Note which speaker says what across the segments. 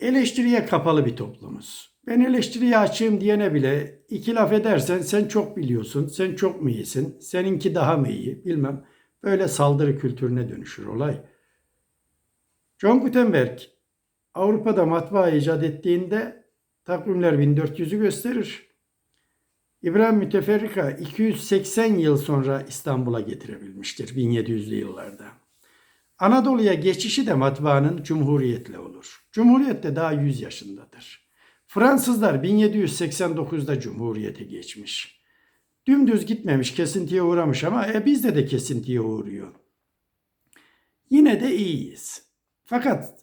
Speaker 1: eleştiriye kapalı bir toplumuz. Ben eleştiriye açığım diyene bile iki laf edersen sen çok biliyorsun, sen çok mu iyisin, seninki daha mı iyi bilmem. Böyle saldırı kültürüne dönüşür olay. John Gutenberg Avrupa'da matbaa icat ettiğinde takvimler 1400'ü gösterir. İbrahim Müteferrika 280 yıl sonra İstanbul'a getirebilmiştir 1700'lü yıllarda. Anadolu'ya geçişi de matbaanın Cumhuriyet'le olur. Cumhuriyet de daha 100 yaşındadır. Fransızlar 1789'da Cumhuriyet'e geçmiş. Dümdüz gitmemiş, kesintiye uğramış ama e, bizde de kesintiye uğruyor. Yine de iyiyiz. Fakat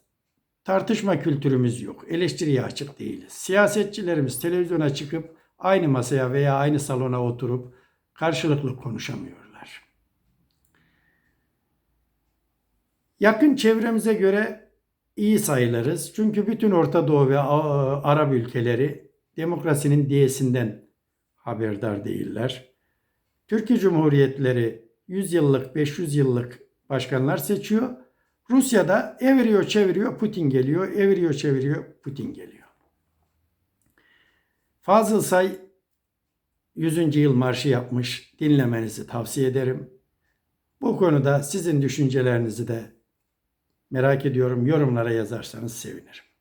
Speaker 1: tartışma kültürümüz yok. Eleştiriye açık değiliz. Siyasetçilerimiz televizyona çıkıp aynı masaya veya aynı salona oturup karşılıklı konuşamıyorlar. Yakın çevremize göre iyi sayılırız. Çünkü bütün Orta Doğu ve Arap ülkeleri demokrasinin diyesinden haberdar değiller. Türkiye Cumhuriyetleri 100 yıllık, 500 yıllık başkanlar seçiyor. Rusya'da eviriyor çeviriyor Putin geliyor, eviriyor çeviriyor Putin geliyor. Fazıl Say 100. yıl marşı yapmış. Dinlemenizi tavsiye ederim. Bu konuda sizin düşüncelerinizi de merak ediyorum. Yorumlara yazarsanız sevinirim.